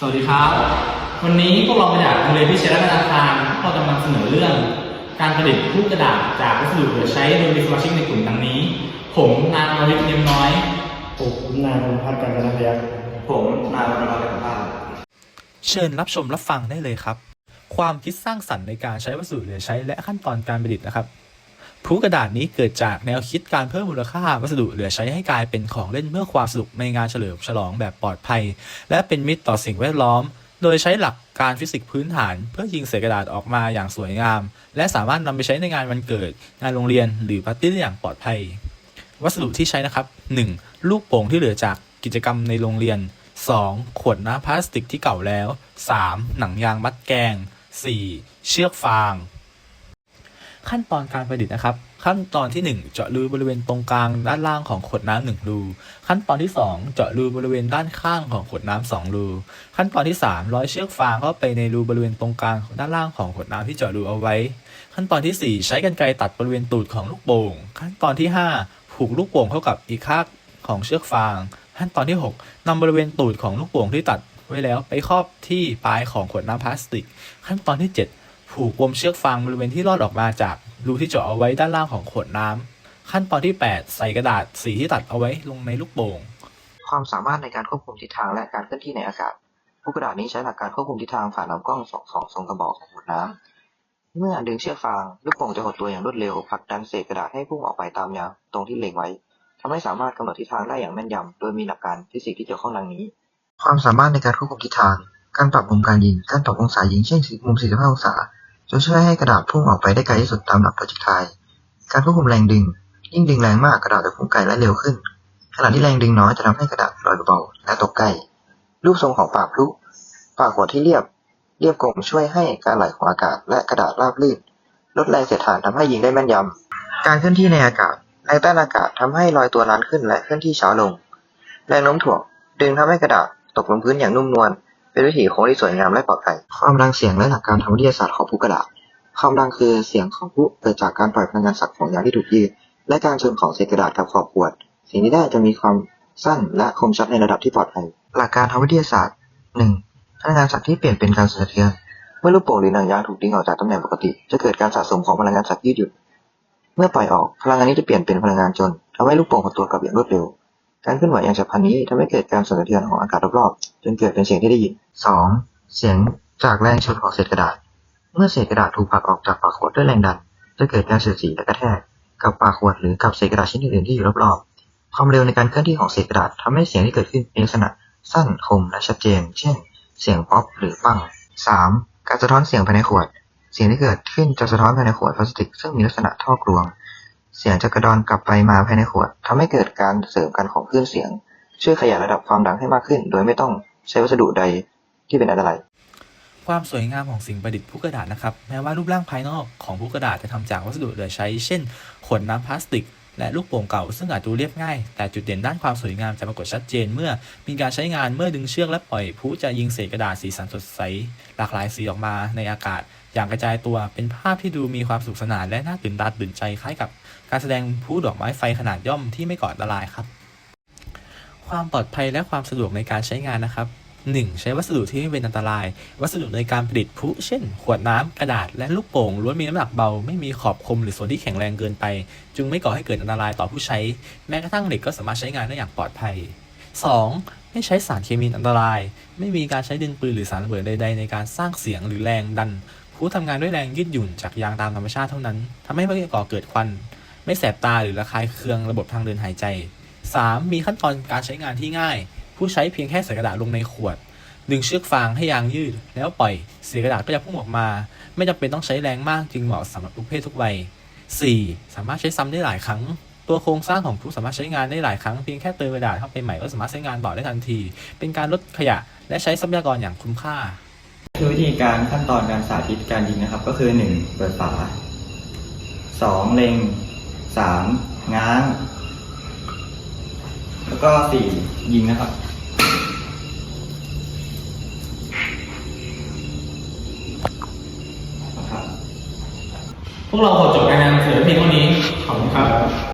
สวัสดีครับ วันนี้พวกเรามาจากโรงเรียนพิเศษและพัฒนาการเราจะมาเสนอเรื่อง การผลิตผู้กระดาษจากวัสดุเหลือใช้โดยมีสมาชิกในกลุ่มดังนี้ ผมนางอริศเนียมน้อย ผมนายพงษ์พัฒน์การจนาพยัคฆ์ผมนายวัฒนรัตน์ภาพเชิญรับชมรับฟังได้เลยครับ ความคิดสร้างสรรค์ในการใช้วัสดุเหลือใช้และขั้นตอนการประดิษฐ์นะครับ พลุกระดาษนี้เกิดจากแนวคิดการเพิ่มมูลค่าวัสดุเหลือใช้ให้กลายเป็นของเล่นเพื่อความสนุกในงานเฉลิมฉลองแบบปลอดภัย และเป็นมิตรต่อสิ่งแวดล้อม โดยใช้หลักการฟิสิกส์พื้นฐาน เพื่อยิงเศษกระดาษออกมาอย่างสวยงาม และสามารถนำไปใช้ในงานวันเกิด งานโรงเรียน หรือปาร์ตี้ได้อย่างปลอดภัย วัสดุที่ใช้นะครับ 1. ลูกโป่งที่เหลือจากกิจกรรมในโรงเรียน 2. ขวดน้ำพลาสติกที่เก่าแล้ว 3. หนังยางมัดแกง 4. เชือกฟาง ขั้นตอนการประดิษฐ์นะครับ ขั้นตอนที่ 1 เจาะรูบริเวณตรงกลางด้านล่างของขวดน้ำหนึ่งรู ขั้นตอนที่ 2 เจาะรูบริเวณด้านข้างของขวดน้ำสองรู ขั้นตอนที่ 3 ร้อยเชือกฟางเข้าไปในรูบริเวณตรงกลางด้านล่างของขวดน้ำที่เจาะรูเอาไว้ ขั้นตอนที่ 4 ใช้กรรไกรตัดบริเวณตูดของลูกโป่ง ขั้นตอนที่ 5 ผูกลูกโป่งเข้ากับอีกข้างของเชือกฟาง ขั้นตอนที่ 6นำบริเวณตูดของลูกโป่งที่ตัดไว้แล้วไปครอบที่ปลายของขวดน้ำพลาสติก ขั้นตอนที่7 ผูกปมเชือกฟางบริเวณที่รอดออกมาจากรูที่เจาะเอาไว้ด้านล่างของขวดน้ำขั้นตอนที่ 8 ใส่กระดาษสีที่ตัดเอาไว้ลงในลูกโป่งความสามารถในการควบคุมทิศทางและการเคลื่อนที่ในอากาศผู้กระดาษนี้ใช้หลักการควบคุมทิศทางผ่านลำกล้องสองสองทรงกระบอกของขวดน้ำเมื่อดึงเชือกฟางลูกโป่งจะหดตัวอย่างรวดเร็วผลักดันเศษกระดาษให้พุ่งออกไปตามแนวตรงที่เล็งไว้ทำให้สามารถกำหนดทิศทางได้อย่างแม่นยำโดยมีหลักการฟิสิกส์ที่เกี่ยวข้องดังนี้ ความสามารถในการควบคุมทิศทาง การปรับมุมการยิง การปรับองศายิงเช่นมุม 45 องศา จะช่วยให้กระดาษพุ่งออกไปได้ไกลที่สุดตามหลักโปรเจกไทการควบคุมแรงดึง ยิ่งดึงแรงมากกระดาษจะพุ่งไกลและเร็วขึ้น ขณะที่แรงดึงน้อยจะทำให้กระดาษลอยเบาและตกใกล้ รูปทรงของปากพลุปากขวที่เรียบ เรียบกลมช่วยให้การไหลของอากาศและกระดาษราบลื่น ลดแรงเสียดทานทำให้ยิงได้แม่นยำการเคลื่อนที่ในอากาศแรงต้านอากาศทำให้ลอยตัวนานขึ้นและเคลื่อนที่ช้าลง แรงโน้มถ่วงดึงทำให้กระดาษตกลงพื้นอย่างนุ่มนวล เป็นวิถีโค้งที่สวยงามและปลอดภัยความดังเสียงและหลักการทางวิทยาศาสตร์ของผู้กระดาษความดังคือเสียงของผู้เกิดจากการปล่อยพลังงานสักของยางที่ถูกยืดและการชนของเศษกระดาษกับขอบขวด สิ่งที่ได้จะมีความสั้นและคมชัดในระดับที่ปลอดภัย หลักการทางวิทยาศาสตร์ 1. พลังงานสักที่เปลี่ยนเป็นการสะเทือน เมื่อลูกโป่งหรือหนังยางถูกดึงออกจากตำแหน่งปกติ จะเกิดการสะสมของพลังงานสักยืดหยุ่น เมื่อปล่อยออก พลังงานนี้จะเปลี่ยนเป็นพลังงานจนทำให้ลูกโป่งหดตัวกลับอย่างรวดเร็ว การเคลื่อนไหวอย่างฉับพลันนี้ทำให้เกิดการสั่นสะเทือนของอากาศรอบๆ จนเกิดเป็นเสียงที่ได้ยิน 2. เสียงจากแรงชนของเศษกระดาษ เมื่อเศษกระดาษถูกผลักออกจากปากขวดด้วยแรงดัน จะเกิดการเสียดสีและกระแทกกับปากขวดหรือกับเศษกระดาษชิ้นอื่นๆที่อยู่รอบๆ ความเร็วในการเคลื่อนที่ของเศษกระดาษทำให้เสียงที่เกิดขึ้นมีลักษณะสั้นคมและชัดเจน เช่น เสียงป๊อปหรือปัง 3. การสะท้อนเสียงภายในขวด เสียงที่เกิดขึ้นจะสะท้อนภายในขวดพลาสติก ซึ่งมีลักษณะท่อกรวง เสียงจะกระดอนกลับไปมาภายในขวดทำให้เกิดการเสริมกันของคลื่นเสียง ช่วยขยายระดับความดังให้มากขึ้น โดยไม่ต้องใช้วัสดุใดที่เป็นอันตรายความสวยงามของสิ่งประดิษฐ์ผู้กระดาษนะครับ แม้ว่ารูปร่างภายนอกของผู้กระดาษจะทำจากวัสดุเหลือใช้ เช่น ขวดน้ำพลาสติก และลูกโป่งเก่า ซึ่งอาจดูเรียบง่าย แต่จุดเด่นด้านความสวยงามจะปรากฏชัดเจนเมื่อ มีการใช้งานเมื่อดึงเชือกและปล่อยผู้จะยิงเศษกระดาษสีสันสดใส หลากหลายสีออกมาในอากาศ อย่างกระจายตัวเป็นภาพที่ดูมีความสนุกสนานและน่าตื่นตาตื่นใจคล้ายกับการแสดงพลุดอกไม้ไฟขนาดย่อมที่ไม่ก่ออันตรายครับ ความปลอดภัยและความสะดวกในการใช้งานนะครับ 1. ใช้วัสดุที่ไม่เป็นอันตราย วัสดุในการผลิตพลุเช่น ขวดน้ำกระดาษและลูกโป่งล้วนมีน้ำหนักเบา ไม่มีขอบคมหรือส่วนที่แข็งแรงเกินไป จึงไม่ก่อให้เกิดอันตรายต่อผู้ใช้ แม้กระทั่งเด็กก็สามารถใช้งานได้อย่างปลอดภัย 2. ไม่ใช้สารเคมีอันตราย ไม่มีการใช้ดินปืนหรือสารระเบิดใด ๆ ในการสร้างเสียงหรือแรงดัน พลุทำงานด้วยแรงยืดหยุ่นจากยางตามธรรมชาติเท่านั้นทำให้ไม่ก่อเกิดควัน ไม่แสบตาหรือระคายเคืองระบบทางเดินหายใจ 3. มีขั้นตอนการใช้งานที่ง่าย ผู้ใช้เพียงแค่ใส่กระดาษลงในขวด ดึงเชือกฟางให้ยางยืด แล้วปล่อยเศษกระดาษก็จะพุ่งออกมา ไม่จำเป็นต้องใช้แรงมากจึงเหมาะสำหรับทุกเพศทุกวัย 4. สามารถใช้ซ้ำได้หลายครั้งตัวโครงสร้างของผู้สามารถใช้งานได้หลายครั้งเพียงแค่เติมกระดาษเข้าไปใหม่ก็สามารถใช้งานต่อได้ทันที เป็นการลดขยะและใช้ทรัพยากรอย่างคุ้มค่า คือวิธีการขั้นตอนการสาธิตการยิงนะครับ ก็คือหนึ่งเปิดฝาสองเล็งสามง้าง แล้วก็สี่ยิงนะครับพวกเราขอจบการนำเสนอเพียงเท่านี้ ขอบคุณครับ